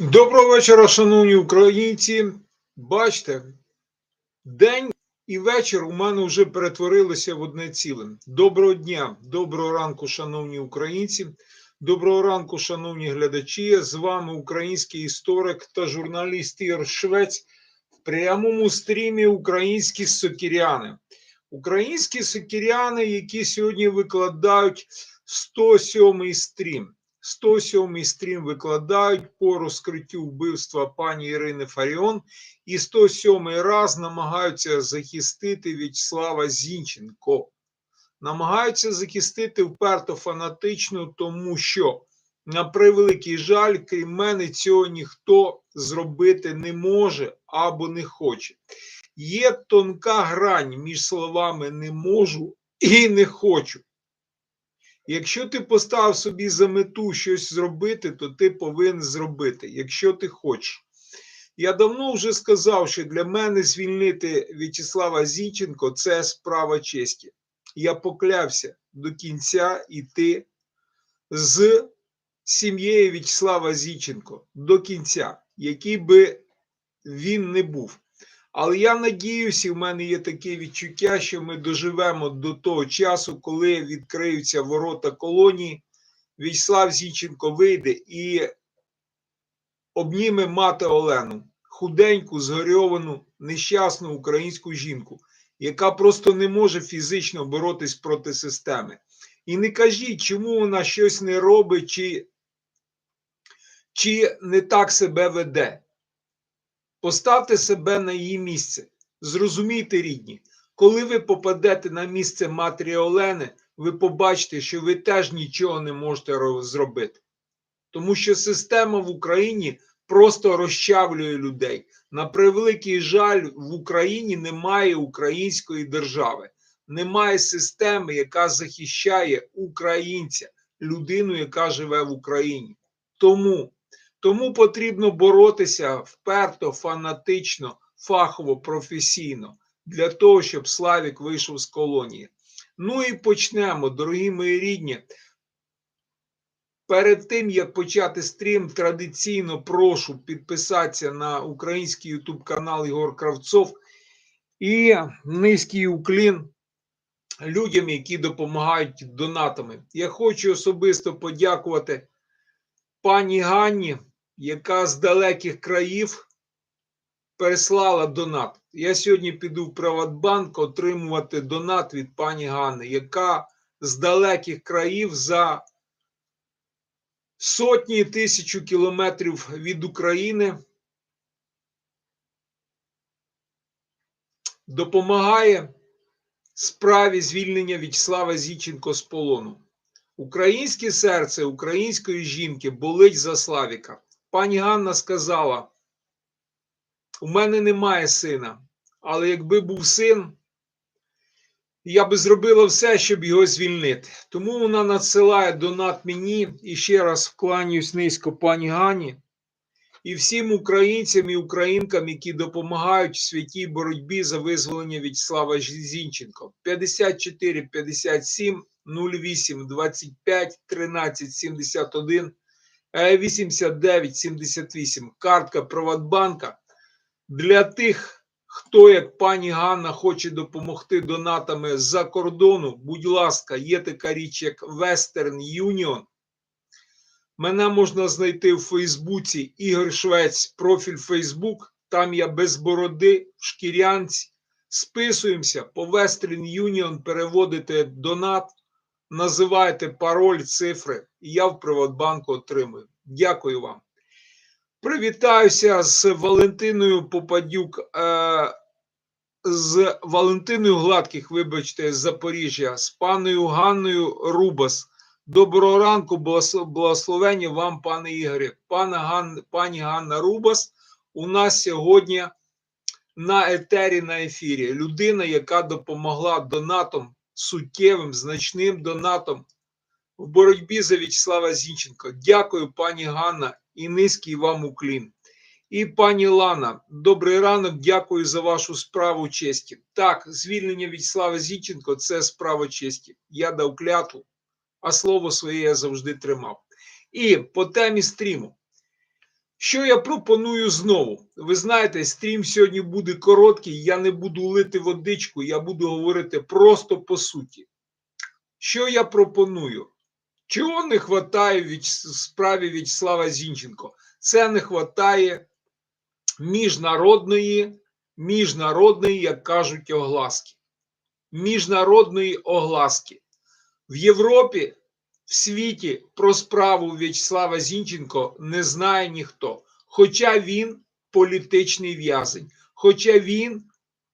Доброго вечора, шановні українці. Бачите, день і вечір у мене вже перетворилися в одне ціле. Доброго дня, доброго ранку, шановні українці. Доброго ранку, шановні глядачі. З вами український історик та журналіст Ігор Швець в прямому стрімі Українські сокіряни. Українські сокіряни, які сьогодні викладають 107-й стрім. 107-й стрім викладають по розкриттю вбивства пані Ірини Фаріон і 107-й раз намагаються захистити В'ячеслава Зінченко. Намагаються захистити вперто фанатично, тому що, на превеликий жаль, крім мене, цього ніхто зробити не може або не хоче. Є тонка грань між словами не можу і не хочу. Якщо ти поставив собі за мету щось зробити, то ти повинен зробити, якщо ти хочеш. Я давно вже сказав, що для мене звільнити В'ячеслава Зінченко це справа честі. Я поклявся до кінця йти з сім'єю В'ячеслава Зінченко до кінця, який би він не був. Але я надіюся, в мене є таке відчуття, що ми доживемо до того часу, коли відкриються ворота колонії. В'ячеслав Зінченко вийде і обніме мати Олену, худеньку, згорьовану, нещасну українську жінку, яка просто не може фізично боротись проти системи. І не кажіть, чому вона щось не робить, чи, чи не так себе веде. Поставте себе на її місце. Зрозумійте, рідні, коли ви попадете на місце матері Олени, ви побачите, що ви теж нічого не можете ро- зробити. Тому що система в Україні просто розчавлює людей. На превеликий жаль, в Україні немає української держави, немає системи, яка захищає українця, людину, яка живе в Україні. Тому тому потрібно боротися вперто, фанатично, фахово, професійно для того, щоб Славік вийшов з колонії. Ну і почнемо, дорогі мої рідні. Перед тим як почати стрім, традиційно прошу підписатися на український YouTube канал Ігор Кравцов і низький уклін людям, які допомагають донатами. Я хочу особисто подякувати пані Ганні, яка з далеких країв переслала донат. Я сьогодні піду в Приватбанк отримувати донат від пані Ганни, яка з далеких країв за сотні тисячу кілометрів від України допомагає справі звільнення В'ячеслава Зіченко з полону. Українське серце української жінки болить за Славіка. Пані Ганна сказала: у мене немає сина, але якби був син, я би зробила все, щоб його звільнити. Тому вона надсилає донат мені і ще раз вкланяюсь низько пані Гані і всім українцям і українкам, які допомагають в святій боротьбі за визволення В'ячеслава Зінченко. 54 57 08 25 13 71 89 78. Картка Приватбанка. Для тих, хто, як пані Ганна, хоче допомогти донатами з-за кордону, будь ласка, є така річ, як Western Union. Мене можна знайти в Фейсбуці Ігор Швець, профіль Фейсбук. Там я без бороди, в шкірянці. Списуємося по Western Union, переводите донат, називаєте пароль, цифри, і я в Приватбанку отримую. Дякую вам. Привітаюся з Валентиною Попадюк, е, з Валентиною Гладких, вибачте, з Запоріжжя, з паною Ганною Рубас. Доброго ранку, благос- благословення вам, пане Ігорі. Пана Ган, пані Ганна Рубас у нас сьогодні на етері на ефірі. Людина, яка допомогла донатом, суттєвим, значним донатом в боротьбі за В'ячеслава Зінченко. Дякую, пані Ганна, і низький вам уклін. І пані Лана, добрий ранок, дякую за вашу справу честі. Так, звільнення В'ячеслава Зінченко це справа честі. Я дав клятву, а слово своє я завжди тримав. І по темі стріму. Що я пропоную знову? Ви знаєте, стрім сьогодні буде короткий, я не буду лити водичку, я буду говорити просто по суті. Що я пропоную? Чого не вистачає в справі В'ячеслава Зінченко? Це не вистачає міжнародної, міжнародної, як кажуть, огласки. Міжнародної огласки. В Європі, в світі про справу В'ячеслава Зінченко не знає ніхто. Хоча він політичний в'язень, хоча він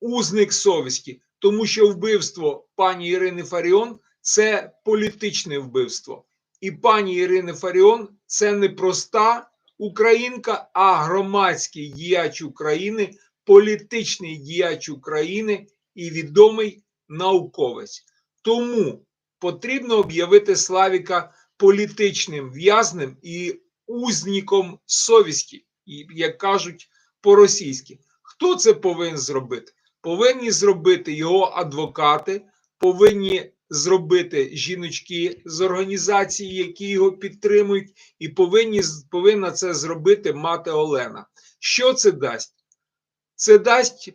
узник совісті, тому що вбивство пані Ірини Фаріон це політичне вбивство. І пані Ірини Фаріон це не проста українка, а громадський діяч України, політичний діяч України і відомий науковець. Тому потрібно об'явити Славіка політичним в'язнем і узніком совісті, як кажуть по-російськи. Хто це повинен зробити? Повинні зробити його адвокати, повинні зробити жіночки з організації, які його підтримують, і повинні, повинна це зробити мати Олена. Що це дасть? Це дасть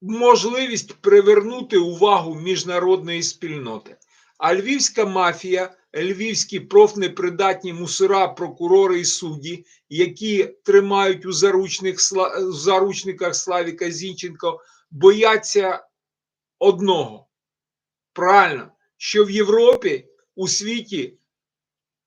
можливість привернути увагу міжнародної спільноти. А львівська мафія, львівські профнепридатні мусора, прокурори і судді, які тримають у заручних, заручниках Славіка Зінченко, бояться одного. Правильно, що в Європі у світі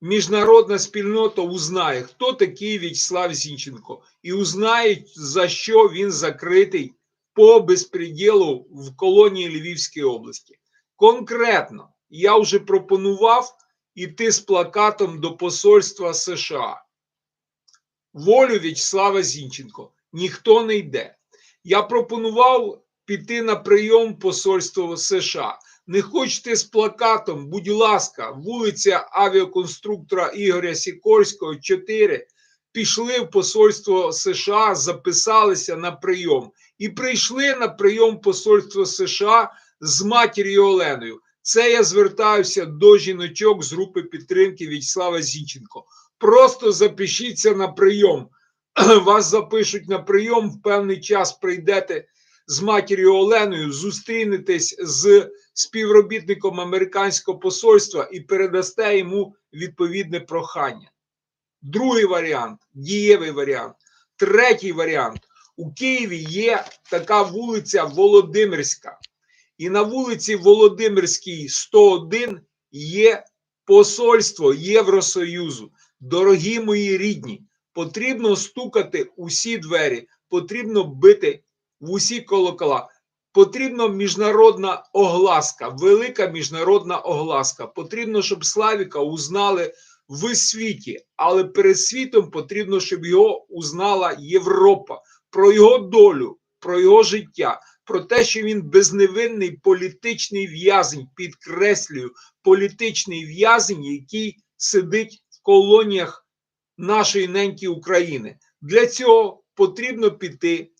міжнародна спільнота узнає, хто такий В'ячеслав Зінченко, і узнає, за що він закритий по безпреділу в колонії Львівської області. Конкретно, я вже пропонував іти з плакатом до посольства США. Волю В'ячеслава Зінченко ніхто не йде. Я пропонував піти на прийом посольства США. Не хочете з плакатом, будь ласка, вулиця авіаконструктора Ігоря Сікорського, 4. Пішли в посольство США, записалися на прийом і прийшли на прийом посольства США з матір'ю Оленою. Це я звертаюся до жіночок з групи підтримки В'ячеслава Зінченко. Просто запишіться на прийом. Вас запишуть на прийом, в певний час прийдете з матір'ю Оленою, зустрінетесь з співробітником американського посольства і передасте йому відповідне прохання. Другий варіант дієвий варіант. Третій варіант. У Києві є така вулиця Володимирська. І на вулиці Володимирській, 101 є посольство Євросоюзу. Дорогі мої рідні, потрібно стукати усі двері, потрібно бити в усі колокола. Потрібна міжнародна огласка, велика міжнародна огласка. Потрібно, щоб Славіка узнали в світі, але перед світом потрібно, щоб його узнала Європа про його долю, про його життя, про те, що він безневинний політичний в'язень, підкреслюю, політичний в'язень, який сидить в колоніях нашої неньки України. Для цього потрібно піти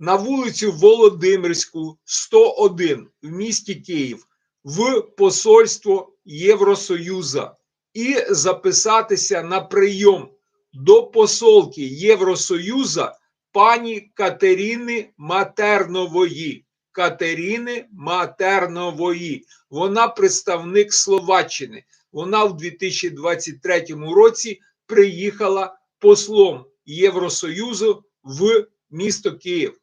на вулицю Володимирську, 101 в місті Київ в посольство Євросоюза і записатися на прийом до посолки Євросоюза пані Катерини Матернової. Катерини Матернової. Вона представник Словаччини. Вона в 2023 році приїхала послом Євросоюзу в місто Київ.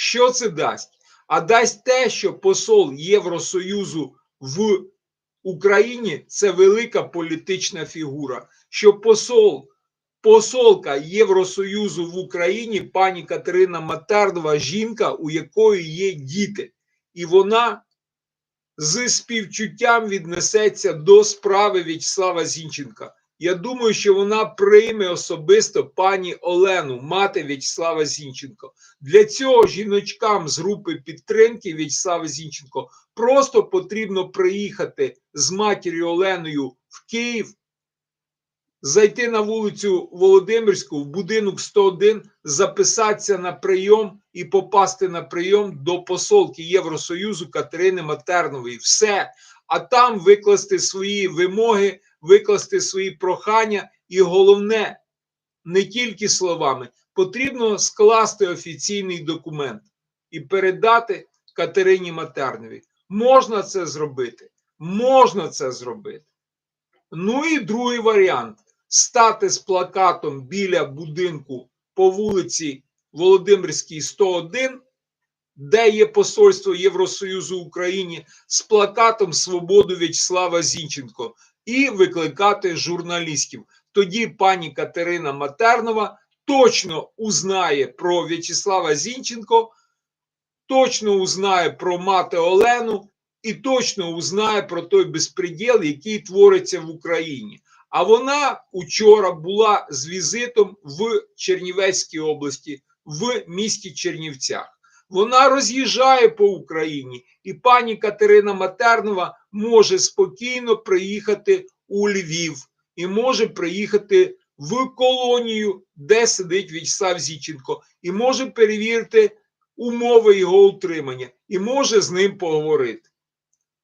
Що це дасть? А дасть те, що посол Євросоюзу в Україні це велика політична фігура. Що посол, посолка Євросоюзу в Україні, пані Катерина Матернова, жінка, у якої є діти, і вона з співчуттям віднесеться до справи В'ячеслава Зінченка. Я думаю, що вона прийме особисто пані Олену, мати В'ячеслава Зінченко. Для цього жіночкам з групи підтримки В'ячеслава Зінченко просто потрібно приїхати з матір'ю Оленою в Київ, зайти на вулицю Володимирську в будинок 101, записатися на прийом і попасти на прийом до посолки Євросоюзу Катерини Матернової. Все. А там викласти свої вимоги викласти свої прохання, і головне, не тільки словами, потрібно скласти офіційний документ і передати Катерині Матернові. Можна це зробити. Можна це зробити. Ну і другий варіант стати з плакатом біля будинку по вулиці Володимирській, 101, де є посольство Євросоюзу Україні, з плакатом Свободу В'ячеслава Зінченко і викликати журналістів. Тоді пані Катерина Матернова точно узнає про В'ячеслава Зінченко, точно узнає про мати Олену і точно узнає про той безпреділ, який твориться в Україні. А вона учора була з візитом в Чернівецькій області, в місті Чернівцях. Вона роз'їжджає по Україні, і пані Катерина Матернова може спокійно приїхати у Львів і може приїхати в колонію, де сидить В'ячеслав Зіченко, і може перевірити умови його утримання, і може з ним поговорити.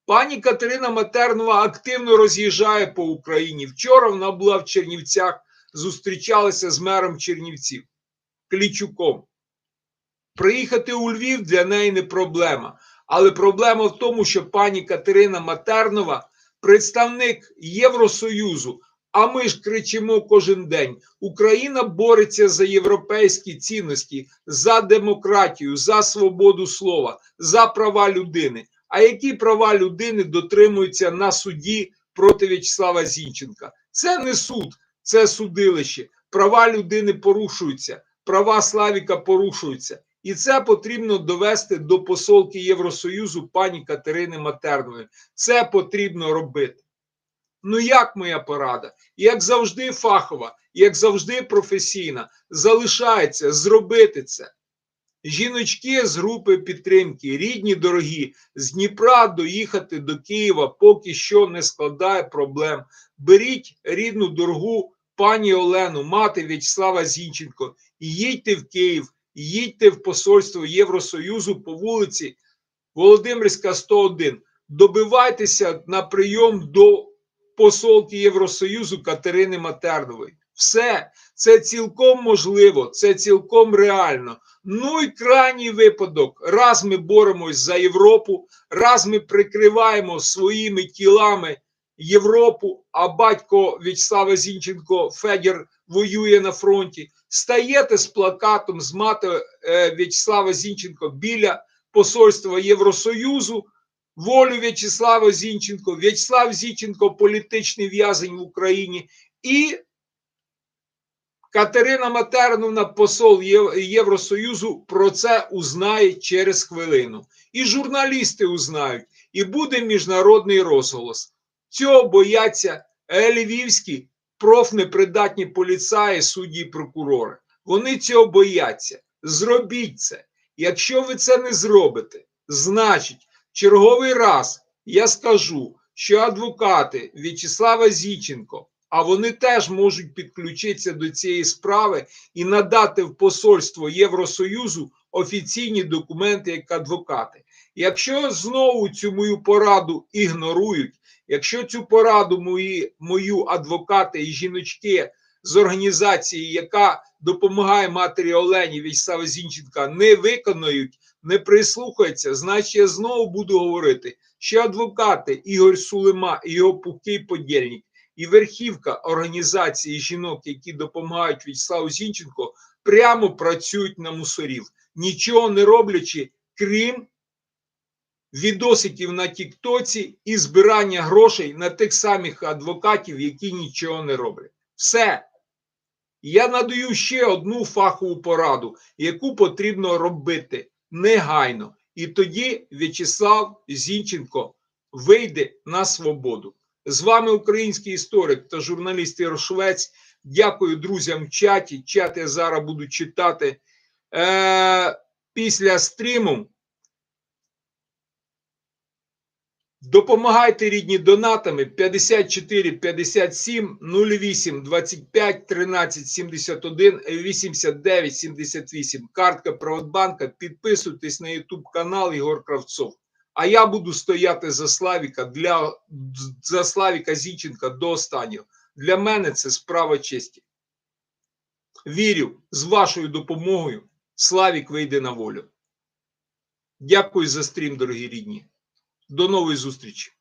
Пані Катерина Матернова активно роз'їжджає по Україні. Вчора вона була в Чернівцях, зустрічалася з мером Чернівців Клічуком. Приїхати у Львів для неї не проблема. Але проблема в тому, що пані Катерина Матернова представник Євросоюзу. А ми ж кричимо кожен день: Україна бореться за європейські цінності, за демократію, за свободу слова, за права людини. А які права людини дотримуються на суді проти В'ячеслава Зінченка? Це не суд, це судилище. Права людини порушуються, права Славіка порушуються. І це потрібно довести до посолки Євросоюзу пані Катерини Матерної. Це потрібно робити. Ну, як моя порада? Як завжди, фахова, як завжди, професійна, залишається зробити це. Жіночки з групи підтримки, рідні дорогі, з Дніпра доїхати до Києва поки що не складає проблем. Беріть рідну дорогу пані Олену, мати В'ячеслава Зінченко, і їдьте в Київ, їдьте в посольство Євросоюзу по вулиці Володимирська, 101. Добивайтеся на прийом до посолки Євросоюзу Катерини Матернової. Все це цілком можливо, це цілком реально. Ну і крайній випадок. Раз ми боремось за Європу, раз ми прикриваємо своїми тілами Європу, а батько В'ячеслава Зінченко Федір воює на фронті. Стаєте з плакатом з мати е, В'ячеслава Зінченко біля посольства Євросоюзу. Волю В'ячеслава Зінченко, В'ячеслав Зінченко політичний в'язень в Україні і Катерина Матерновна, посол Євросоюзу, про це узнає через хвилину. І журналісти узнають, і буде міжнародний розголос. Цього бояться львівські профнепридатні поліцаї, судді і прокурори. Вони цього бояться. Зробіть це. Якщо ви це не зробите, значить, черговий раз я скажу, що адвокати В'ячеслава Зіченко а вони теж можуть підключитися до цієї справи і надати в посольство Євросоюзу офіційні документи як адвокати. Якщо знову цю мою пораду ігнорують, якщо цю пораду мої, мою адвокати і жіночки з організації, яка допомагає матері Олені В'ячеслава Зінченка, не виконують, не прислухаються, значить я знову буду говорити, що адвокати Ігор Сулема і його пухкий подільник і верхівка організації жінок, які допомагають В'ячеславу Зінченко, прямо працюють на мусорів, нічого не роблячи, крім відосиків на Тіктоці і збирання грошей на тих самих адвокатів, які нічого не роблять. Все. Я надаю ще одну фахову пораду, яку потрібно робити негайно. І тоді В'ячеслав Зінченко вийде на свободу. З вами український історик та журналіст Ярошвець. Дякую друзям в чаті. Чат я зараз буду читати е, після стріму. Допомагайте рідні донатами 54 57 08 25 13 71 89 78. Картка Приватбанка. Підписуйтесь на YouTube канал Ігор Кравцов. А я буду стояти за Славіка для за Славіка Зінченка до останнього. Для мене це справа честі. Вірю, з вашою допомогою Славік вийде на волю. Дякую за стрім, дорогі рідні. До нової зустрічі.